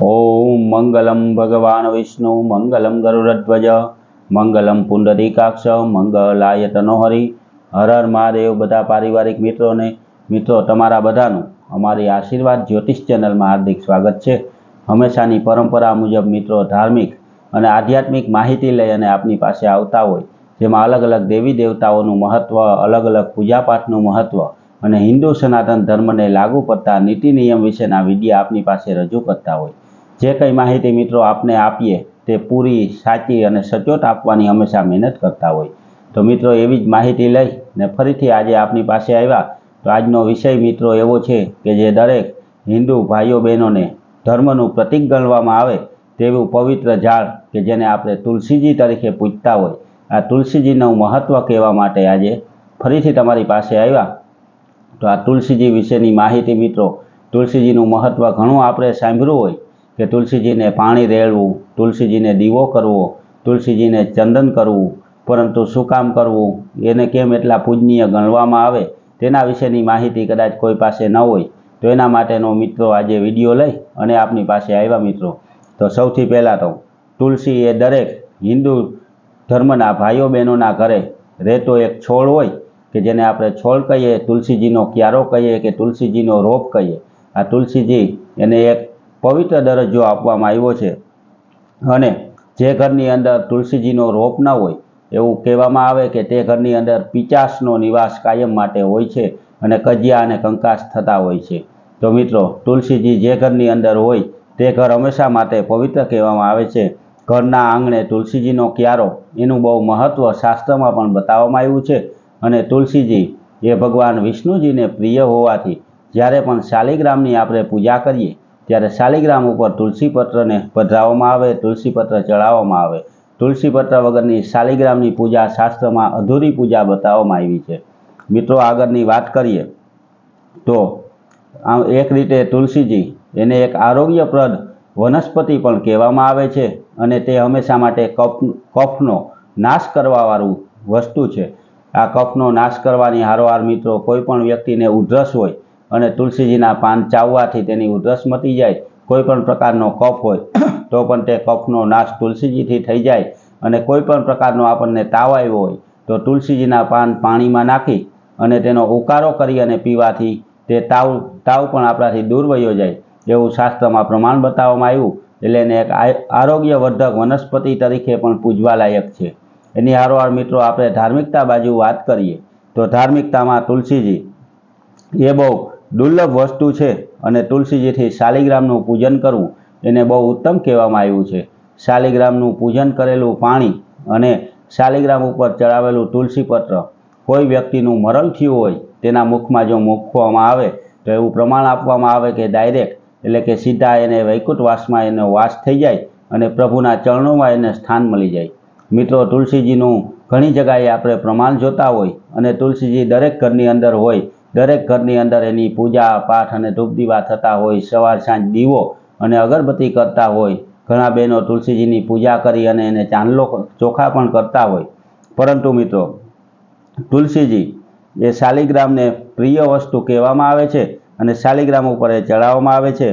ઓમ મંગલમ ભગવાન વિષ્ણુ મંગલમ ગરુડધ્વજ મંગલમ પુંડરીકાક્ષ મંગલાય તનોહરી હર હર મહાદેવ બધા પારિવારિક મિત્રોને, મિત્રો તમારા બધાનું અમારી આશીર્વાદ જ્યોતિષ ચેનલમાં હાર્દિક સ્વાગત છે. હંમેશાની પરંપરા મુજબ મિત્રો ધાર્મિક અને આધ્યાત્મિક માહિતી લઈ અને આપની પાસે આવતા હોય, જેમાં અલગ અલગ દેવી દેવતાઓનું મહત્ત્વ અલગ અલગ પૂજાપાઠનું મહત્ત્વ અને હિન્દુ સનાતન ધર્મને લાગુ પડતા નીતિ નિયમ વિશેના વીડિયો આપની પાસે રજૂ કરતા હોય. જે કંઈ માહિતી મિત્રો આપને આપીએ, તે પૂરી, સાચી અને સચોટ આપવાની હંમેશા મહેનત કરતા હોય. તો મિત્રો એવી જ માહિતી લઈ ને ફરીથી આજે આપની પાસે આવ્યા. તો આજનો વિષય મિત્રો એવો છે કે જે દરેક હિન્દુ ભાઈઓ બહેનોને ધર્મનું પ્રતીક ગણવામાં આવે તેવું પવિત્ર ઝાડ કે જેને આપણે તુલસીજી તરીકે પૂજતા હોય. આ તુલસીજીનું મહત્ત્વ કહેવા માટે આજે ફરીથી તમારી પાસે આવ્યા. તો આ તુલસીજી વિશેની માહિતી મિત્રો, તુલસીજીનું મહત્ત્વ ઘણું આપણે સાંભળ્યું હોય. કે તુલસીજીને પાણી રેડવું તુલસીજીને દીવો કરવો, તુલસીજીને ચંદન કરવું, પરંતુ શું કામ કરવું, એને કેમ એટલા પૂજનીય ગણવામાં આવે, તેના વિશેની માહિતી કદાચ કોઈ પાસે ન હોય, તો એના માટેનો મિત્રો આજે વીડિયો લઈ અને આપની પાસે આવ્યા મિત્રો. તો સૌથી પહેલાં તો તુલસી એ દરેક હિન્દુ ધર્મના ભાઈઓ બહેનોના ઘરે રહેતો એક છોડ હોય, કે જેને આપણે છોડ કહીએ, તુલસીજીનો ક્યારો કહીએ કે તુલસીજીનો રોપ કહીએ. આ તુલસીજી એને એક પવિત્ર દરજ્જો આપવામાં આવ્યો છે. અને જે ઘરની અંદર તુલસીજીનો રોપ ન હોય, એવું કહેવામાં આવે કે તે ઘરની અંદર પિચાસનો નિવાસ કાયમ માટે હોય છે અને કજિયા અને કંકાસ થતા હોય છે. તો મિત્રો, તુલસીજી જે ઘરની અંદર હોય, તે ઘર હંમેશા માટે પવિત્ર કહેવામાં આવે છે. ઘરના આંગણે તુલસીજીનો ક્યારો, એનું બહુ મહત્ત્વ શાસ્ત્રમાં પણ બતાવવામાં આવ્યું છે. અને તુલસીજી એ ભગવાન વિષ્ણુજીને પ્રિય હોવાથી, જ્યારે પણ શાલિગ્રામની આપણે પૂજા કરીએ ત્યારે શાલિગ્રામ ઉપર તુલસી પત્રને પધરાવવામાં આવે તુલસી પત્ર ચડાવવામાં આવે. તુલસી પત્ર વગરની શાલિગ્રામની પૂજા શાસ્ત્રમાં અધૂરી પૂજા બતાવવામાં આવી છે. મિત્રો, આગળની વાત કરીએ તો આમ એક રીતે તુલસીજી એને એક આરોગ્યપ્રદ વનસ્પતિ પણ કહેવામાં આવે છે અને તે હંમેશા માટે કફ કફનો નાશ કરવાવાળું વસ્તુ છે. આ કફનો નાશ કરવાની હારોહાર મિત્રો કોઈ પણ વ્યક્તિને ઉધરસ હોય અને તુલસીજીના પાન ચાવવાથી તેની ઉધરસ મટી જાય, કોઈ પણ પ્રકારનો કફ હોય, તો પણ તે કફનો નાશ તુલસીજીથી થઈ જાય. અને કોઈ પણ પ્રકારનો આપણને તાવ આવ્યો હોય, તો તુલસીજીના પાન પાણીમાં નાખી અને તેનો ઉકારો કરી અને પીવાથી તે તાવ તાવ પણ આપણાથી દૂર વયો જાય, એવું શાસ્ત્રમાં પ્રમાણ બતાવવામાં આવ્યું. એટલે એને એક આરોગ્યવર્ધક વનસ્પતિ તરીકે પણ પૂજવા લાયક છે. એની હારોહાર મિત્રો, આપણે ધાર્મિકતા બાજુ વાત કરીએ, તો ધાર્મિકતામાં તુલસીજી, એ બહુ દુર્લભ વસ્તુ છે અને તુલસીજીથી શાલિગ્રામનું પૂજન કરવું એને બહુ ઉત્તમ કહેવામાં આવ્યું છે. શાલિગ્રામનું પૂજન કરેલું પાણી અને શાલિગ્રામ ઉપર ચડાવેલું તુલસીપત્ર કોઈ વ્યક્તિનું મરણ થયું હોય તેના મુખમાં જો મૂકવામાં આવે તો એવું પ્રમાણ આપવામાં આવે કે ડાયરેક્ટ એટલે કે સીધા એને વૈકુંઠવાસમાં એનો વાસ થઈ જાય અને પ્રભુના ચરણોમાં એને સ્થાન મળી જાય. મિત્રો, તુલસીજીનું ઘણી જગાએ આપણે પ્રમાણ જોતા હોય અને તુલસીજી દરેક ઘરની અંદર હોય દરેક ઘરની અંદર એની પૂજા, પાઠ અને ધૂપ દીવા થતા હોય, સવાર, સાંજ દીવો અને અગરબત્તી કરતા હોય, ઘણા બહેનો તુલસીજીની પૂજા કરી અને એને ચાંદલો ચોખા પણ કરતા હોય. પરંતુ મિત્રો, તુલસીજી એ શાલિગ્રામને પ્રિય વસ્તુ કહેવામાં આવે છે અને શાલિગ્રામ ઉપર એ ચડાવવામાં આવે છે.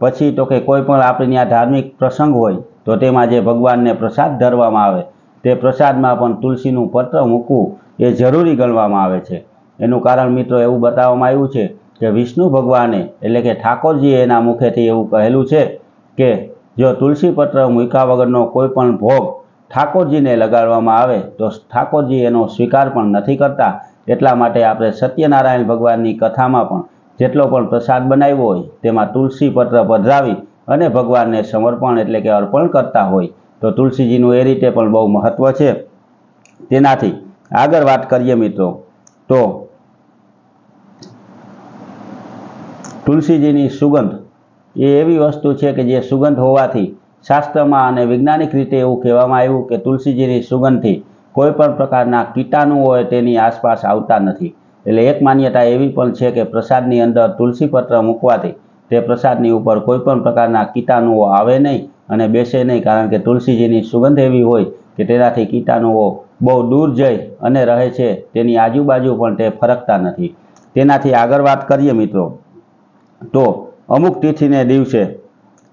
પછી તો કે કોઈ પણ આપણે ત્યાં ધાર્મિક પ્રસંગ હોય, તો તેમાં જે ભગવાનને પ્રસાદ ધરવામાં આવે, તે પ્રસાદમાં પણ તુલસીનું પત્ર મૂકવું એ જરૂરી ગણવામાં આવે છે. એનું કારણ મિત્રો એવું બતાવવામાં આવ્યું છે કે વિષ્ણુ ભગવાને, એટલે કે ઠાકોરજીએ એના મુખેથી એવું કહેલું છે કે જો તુલસી પત્ર મૂક્યા વગરનો કોઈ પણ ભોગ ઠાકોરજીને લગાડવામાં આવે, તો ઠાકોરજી એનો સ્વીકાર પણ નથી કરતા. એટલા માટે આપણે સત્યનારાયણ ભગવાનની કથામાં પણ જેટલો પણ પ્રસાદ બનાવ્યો હોય, તેમાં તુલસી પત્ર પધરાવી અને ભગવાનને સમર્પણ એટલે કે અર્પણ કરતા હોય, તો તુલસીજીનું એ રીતે પણ બહુ મહત્ત્વ છે. તેનાથી આગળ વાત કરીએ મિત્રો, તો તુલસીજીની સુગંધ. એ એવી વસ્તુ છે કે જે સુગંધ હોવાથી શાસ્ત્રમાં અને વૈજ્ઞાનિક રીતે એવું કહેવામાં આવ્યું કે તુલસીજીની સુગંધથી કોઈ પણ પ્રકારના કીટાણુ તેની આસપાસ આવતા નથી. એટલે એક માન્યતા એવી પણ છે કે પ્રસાદની અંદર તુલસી પત્ર મૂકવાથી તે પ્રસાદની ઉપર કોઈ પણ પ્રકારના કીટાણુઓ આવે નહીં અને બેસે નહીં, કારણ કે તુલસીજીની સુગંધ એવી હોય કે તેનાથી કીટાણુઓ બહુ દૂર જઈ અને રહે છે, તેની આજુબાજુ પણ તે ફરકતા નથી. તેનાથી આગળ વાત કરીએ મિત્રો. તો અમુક તિથિને દિવસે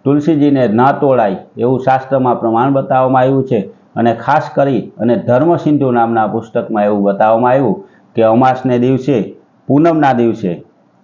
તુલસીજીને ન તોડાય એવું શાસ્ત્રમાં પ્રમાણ બતાવવામાં આવ્યું છે. અને ખાસ કરી અને ધર્મસિંધુ નામના પુસ્તકમાં એવું બતાવવામાં આવ્યું કે અમાસને દિવસે, પૂનમના દિવસે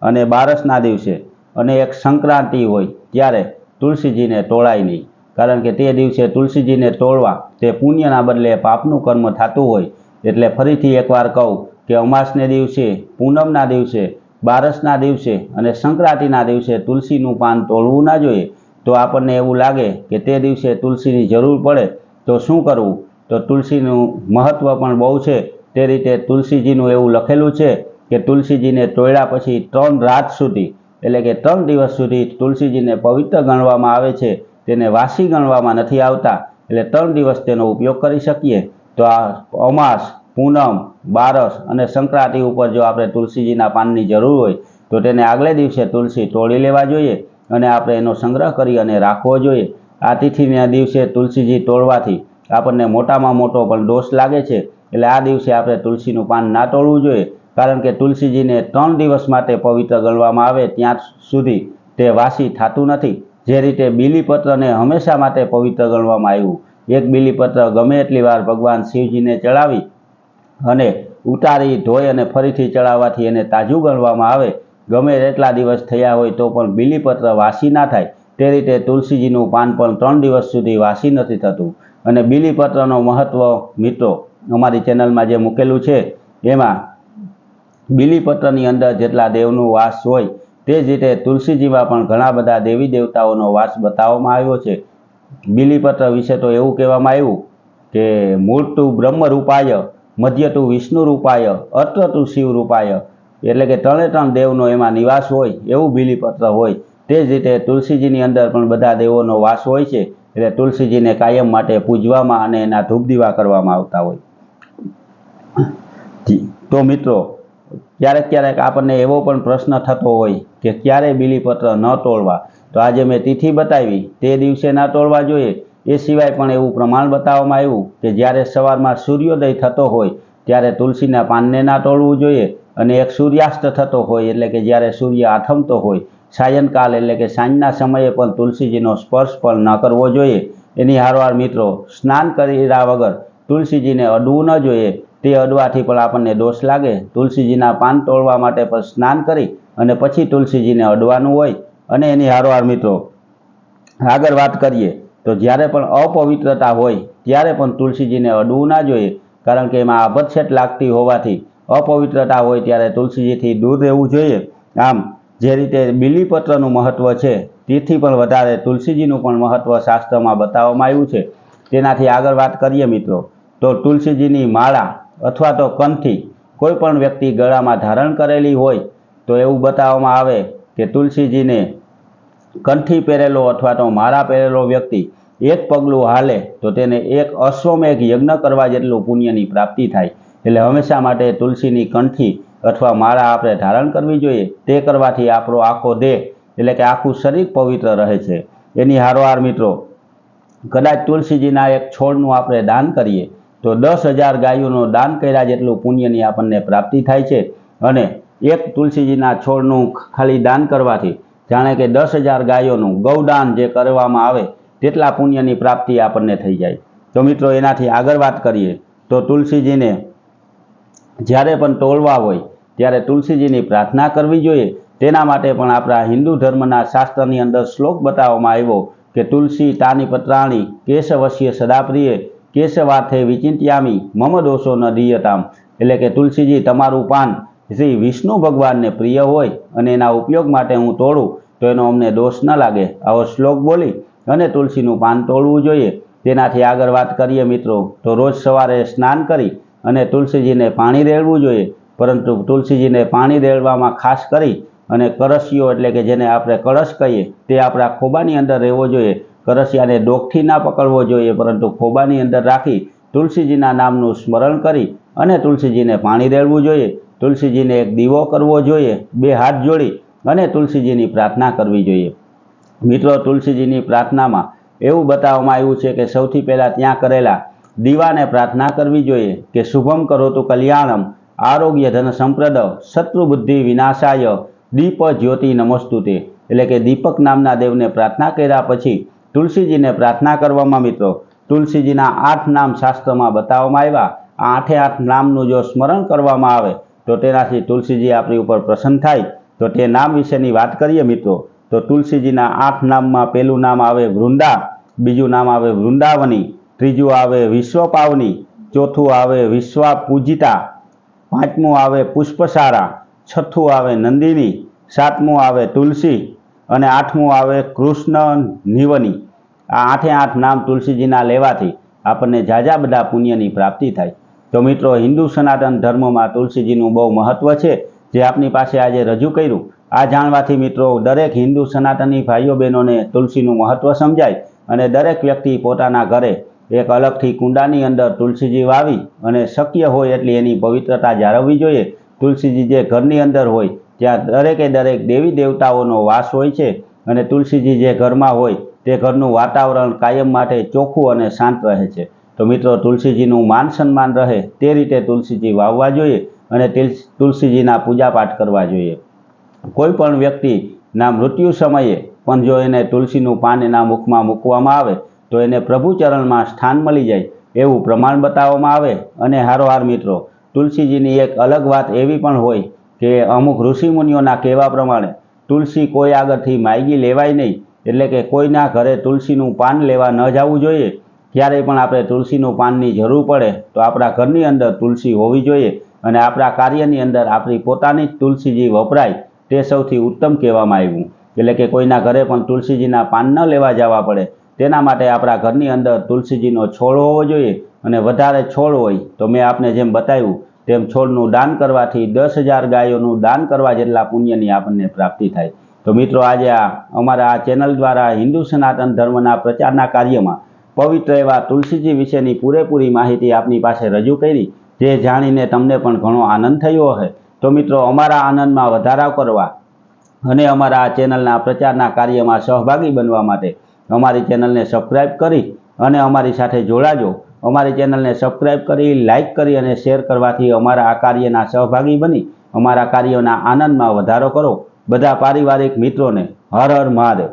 અને બારસના દિવસે અને એક સંક્રાંતિ હોય ત્યારે તુલસીજીને તોડાય નહીં. કારણ કે તે દિવસે તુલસીજીને તોડવા તે પુણ્યના બદલે પાપનું કર્મ થતું હોય. એટલે ફરીથી એકવાર કહું કે અમાસને દિવસે, પૂનમના દિવસે બારસના દિવસે અને સંક્રાંતિના દિવસે તુલસીનું પાન તોડવું ના જોઈએ, તો આપણને એવું લાગે કે તે દિવસે તુલસીની જરૂર પડે, તો શું કરવું? તો તુલસીનું મહત્ત્વ પણ બહુ છે. તે રીતે તુલસીજીનું એવું લખેલું છે કે તુલસીજીને તોડ્યા પછી ત્રણ રાત સુધી, એટલે કે ત્રણ દિવસ સુધી તુલસીજીને પવિત્ર ગણવામાં આવે છે. તેને વાસી ગણવામાં નથી આવતા, એટલે ત્રણ દિવસ તેનો ઉપયોગ કરી શકીએ. તો આ અમાસ, પૂનમ બારસ અને સંક્રાંતિ ઉપર જો આપણે તુલસીજીના પાનની જરૂર હોય, તો તેને આગલે દિવસે તુલસી તોડી લેવા જોઈએ અને આપણે એનો સંગ્રહ કરી અને રાખવો જોઈએ. આ તિથિના દિવસે તુલસીજી તોડવાથી આપણને મોટામાં મોટો પણ દોષ લાગે છે. એટલે આ દિવસે આપણે તુલસીનું પાન ના તોડવું જોઈએ. કારણ કે તુલસીજીને ત્રણ દિવસ માટે પવિત્ર ગણવામાં આવે ત્યાં સુધી તે વાસી થતું નથી. જે રીતે બીલીપત્રને હંમેશા માટે પવિત્ર ગણવામાં આવ્યું. એક બીલીપત્ર ગમે એટલી વાર ભગવાન શિવજીને ચડાવી અને ઉતારી ધોઈ અને ફરીથી ચડાવવાથી એને તાજું ગણવામાં આવે. ગમે એટલા દિવસ થયા હોય તો પણ બીલીપત્ર વાસી ના થાય. તે રીતે તુલસીજીનું પાન પણ ત્રણ દિવસ સુધી વાસી નથી થતું. અને બીલીપત્રનો મહત્ત્વ મિત્રો, અમારી ચેનલમાં જે મૂકેલું છે, એમાં બીલીપત્રની અંદર જેટલા દેવનું વાસ હોય, તે જ રીતે તુલસીજીમાં પણ ઘણા બધા દેવી દેવતાઓનો વાસ બતાવવામાં આવ્યો છે. બીલીપત્ર વિશે તો એવું કહેવામાં આવ્યું કે મૂળ ટુ બ્રહ્મ રૂપાય મધ્ય તું વિષ્ણુ રૂપાય અત્ર તું શિવ રૂપાય. એટલે કે ત્રણે ત્રણ દેવનો એમાં નિવાસ હોય, એવું બિલીપત્ર હોય. તે જ રીતે તુલસીજીની અંદર પણ બધા દેવોનો વાસ હોય છે. એટલે તુલસીજીને કાયમ માટે પૂજવામાં અને એના ધૂપ દીવા કરવામાં આવતા હોય. તો મિત્રો, ક્યારેક ક્યારેક આપણને એવો પણ પ્રશ્ન થતો હોય કે ક્યારે બિલીપત્ર ન તોડવા? તો આજે મેં તિથિ બતાવી. તે દિવસે ના તોડવા જોઈએ. એ સિવાય પણ એવું પ્રમાણ બતાવવામાં આવ્યું કે જ્યારે સવારમાં સૂર્યોદય થતો હોય, ત્યારે તુલસીના પાનને ના તોડવું જોઈએ અને એક સૂર્યાસ્ત થતો હોય એટલે કે જ્યારે સૂર્ય આથમતો હોય, સાયંકાલ એટલે કે સાંજના સમયે પણ તુલસીજીનો સ્પર્શ પણ ન કરવો જોઈએ. એની હારવાર મિત્રો, સ્નાન કર્યા વગર તુલસીજીને અડવું ન જોઈએ. તે અડવાથી પણ આપણને દોષ લાગે. તુલસીજીના પાન તોડવા માટે પણ સ્નાન કરી અને પછી તુલસીજીને અડવાનું હોય. અને એની હારવાર મિત્રો, આગળ વાત કરીએ. તો જ્યારે પણ અપવિત્રતા હોય, ત્યારે પણ તુલસીજીને અડવું ના જોઈએ, કારણ કે એમાં આભતછેટ લાગતી હોવાથી અપવિત્રતા હોય ત્યારે તુલસીજીથી દૂર રહેવું જોઈએ. આમ, જે રીતે બિલીપત્રનું મહત્ત્વ છે, તેથી પણ વધારે તુલસીજીનું પણ મહત્ત્વ શાસ્ત્રમાં બતાવવામાં આવ્યું છે. તેનાથી આગળ વાત કરીએ મિત્રો, તો તુલસીજીની માળા અથવા તો કંઠી કોઈ પણ વ્યક્તિ ગળામાં ધારણ કરેલી હોય, તો એવું બતાવવામાં આવે કે તુલસીજીને કંઠી પહેરેલો અથવા તો મારા પહેરેલો વ્યક્તિ એક પગલું હાલે તો તેને એક અશ્વમેઘ યજ્ઞ કરવા જેટલું પુણ્યની પ્રાપ્તિ થાય. એટલે હંમેશા માટે તુલસીની કંઠી અથવા માળા આપણે ધારણ કરવી જોઈએ. તે કરવાથી આપણો આખો દેહ, એટલે કે આખું શરીર પવિત્ર રહે છે. એની હારોહાર મિત્રો, કદાચ તુલસીજીના એક છોડનું આપણે દાન કરીએ, તો દસ હજાર ગાયોનું દાન કર્યા જેટલું પુણ્યની આપણને પ્રાપ્તિ થાય છે. અને એક તુલસીજીના છોડનું ખાલી દાન કરવાથી જાણે કે દસ હજાર ગાયોનું ગૌદાન જે કરવામાં આવે તેટલા પુણ્યની પ્રાપ્તિ આપણને થઈ જાય. તો મિત્રો, એનાથી આગળ વાત કરીએ તો તુલસીજીને જ્યારે પણ તોલવા હોય, ત્યારે તુલસીજીની પ્રાર્થના કરવી જોઈએ. તેના માટે પણ આપણા હિન્દુ ધર્મના શાસ્ત્રની અંદર શ્લોક બતાવવામાં આવ્યો કે તુલસી તાની પત્રાણી કેશવશ્ય સદાપ્રિય કેશવાર્થે વિચિંત્યામી, મમ દોષો ન દીયતામ એટલે કે તુલસીજી, તમારું પાન શ્રી વિષ્ણુ ભગવાનને પ્રિય હોય અને એના ઉપયોગ માટે હું તોડું, તો એનો અમને દોષ ન લાગે. આવો શ્લોક બોલી અને તુલસીનું પાન તોડવું જોઈએ. તેનાથી આગળ વાત કરીએ મિત્રો. તો રોજ સવારે સ્નાન કરી અને તુલસીજીને પાણી રેડવું જોઈએ. પરંતુ તુલસીજીને પાણી રેડવામાં ખાસ કરી અને કરસિયો એટલે કે જેને આપણે કળશ કહીએ, તે આપણા ખોબાની અંદર રહેવો જોઈએ. કરસિયાને ડોકથી ના પકડવો જોઈએ, પરંતુ ખોબાની અંદર રાખી તુલસીજીના નામનું સ્મરણ કરી અને તુલસીજીને પાણી રેડવું જોઈએ. તુલસીજીને એક દીવો કરવો જોઈએ, બે હાથ જોડી અને તુલસીજીની પ્રાર્થના કરવી જોઈએ. મિત્રો, તુલસીજીની પ્રાર્થનામાં એવું બતાવવામાં આવ્યું છે કે સૌથી પહેલાં ત્યાં કરેલા દીવાને પ્રાર્થના કરવી જોઈએ કે શુભમ કરો તો કલ્યાણમ, આરોગ્ય ધન સંપ્રદ શત્રુબુદ્ધિ વિનાશાય, દીપ જ્યોતિ નમસ્તુતે. એટલે કે દીપક નામના દેવને પ્રાર્થના કર્યા પછી તુલસીજીને પ્રાર્થના કરવામાં મિત્રો, તુલસીજીના આઠ નામ શાસ્ત્રમાં બતાવવામાં આવ્યા. આ આઠે આઠ નામનું જો સ્મરણ કરવામાં આવે તો તેનાથી તુલસીજી આપણી ઉપર પ્રસન્ન થાય. તો તે નામ વિશેની વાત કરીએ મિત્રો. તો તુલસીજીના આઠ નામમાં પહેલું નામ આવે વૃંદા, બીજું નામ આવે વૃંદાવની, ત્રીજું આવે વિશ્વપાવની, ચોથું આવે વિશ્વા પૂજિતા પાંચમું આવે પુષ્પસારા, છઠ્ઠું આવે નંદિની, સાતમું આવે તુલસી અને આઠમું આવે કૃષ્ણ નિવની આ આઠે આઠ નામ તુલસીજીના લેવાથી આપણને ઝાઝા બધા પુણ્યની પ્રાપ્તિ થાય. તો મિત્રો, હિન્દુ સનાતન ધર્મમાં તુલસીજીનું બહુ મહત્ત્વ છે, જે આપની પાસે આજે રજૂ કર્યું. આ જાણવાથી મિત્રો, દરેક હિન્દુ સનાતની ભાઈઓ બહેનોને તુલસીનું મહત્ત્વ સમજાય અને દરેક વ્યક્તિ પોતાના ઘરે એક અલગથી કુંડાની અંદર તુલસીજી વાવી અને શક્ય હોય એટલી એની પવિત્રતા જાળવવી જોઈએ. તુલસીજી જે ઘરની અંદર હોય, ત્યાં દરેકે દરેક દેવી દેવતાઓનો વાસ હોય છે અને તુલસીજી જે ઘરમાં હોય, તે ઘરનું વાતાવરણ કાયમ માટે ચોખ્ખું અને શાંત રહે છે. તો મિત્રો, તુલસીજીનું માન સન્માન રહે તે રીતે તુલસીજી વાવવા જોઈએ અને તુલસીજીના પૂજાપાઠ કરવા જોઈએ. કોઈ પણ વ્યક્તિના મૃત્યુ સમયે પણ જો એને તુલસીનું પાન એના મુખમાં મૂકવામાં આવે, તો એને પ્રભુ ચરણમાં સ્થાન મળી જાય એવું પ્રમાણ બતાવવામાં આવે. અને હારોહાર મિત્રો, તુલસીજીની એક અલગ વાત એવી પણ હોય કે અમુક ઋષિમુનિઓના કહેવા પ્રમાણે, તુલસી કોઈ આગળથી માયગી લેવાય નહીં. એટલે કે કોઈના ઘરે તુલસીનું પાન લેવા ન જવું જોઈએ. ક્યારેય પણ આપણે તુલસીનું પાનની જરૂર પડે તો આપણા ઘરની અંદર તુલસી હોવી જોઈએ અને આપણા કાર્યની અંદર આપણી પોતાની જ તુલસીજી વપરાય તે સૌથી ઉત્તમ કહેવામાં આવ્યું. એટલે કે કોઈના ઘરે પણ તુલસીજીના પાન ન લેવા જવા પડે, તેના માટે આપણા ઘરની અંદર તુલસીજીનો છોડ હોવો જોઈએ અને વધારે છોડ હોય તો મેં આપને જેમ બતાવ્યું તેમ છોડનું દાન કરવાથી દસ હજાર ગાયોનું દાન કરવા જેટલા પુણ્યની આપણને પ્રાપ્તિ થાય. તો મિત્રો આજે આ અમારા આ ચેનલ દ્વારા હિન્દુ સનાતન ધર્મના પ્રચારના કાર્યમાં પવિત્ર એવા તુલસીજી વિશેની પૂરેપૂરી માહિતી આપની પાસે રજૂ કરી, જે જાણીને તમને પણ ઘણો આનંદ થયો હશે. તો મિત્રો, અમારા આનંદમાં વધારો કરવા અને અમારા આ ચેનલના પ્રચારના કાર્યમાં સહભાગી બનવા માટે અમારી ચેનલને સબસ્ક્રાઈબ કરી અને અમારી સાથે જોડાજો. અમારી ચેનલને સબસ્ક્રાઈબ કરી લાઈક કરી અને શેર કરવાથી અમારા આ કાર્યના સહભાગી બની અમારા કાર્યોના આનંદમાં વધારો કરો. બધા પારિવારિક મિત્રોને હર હર મહાદેવ.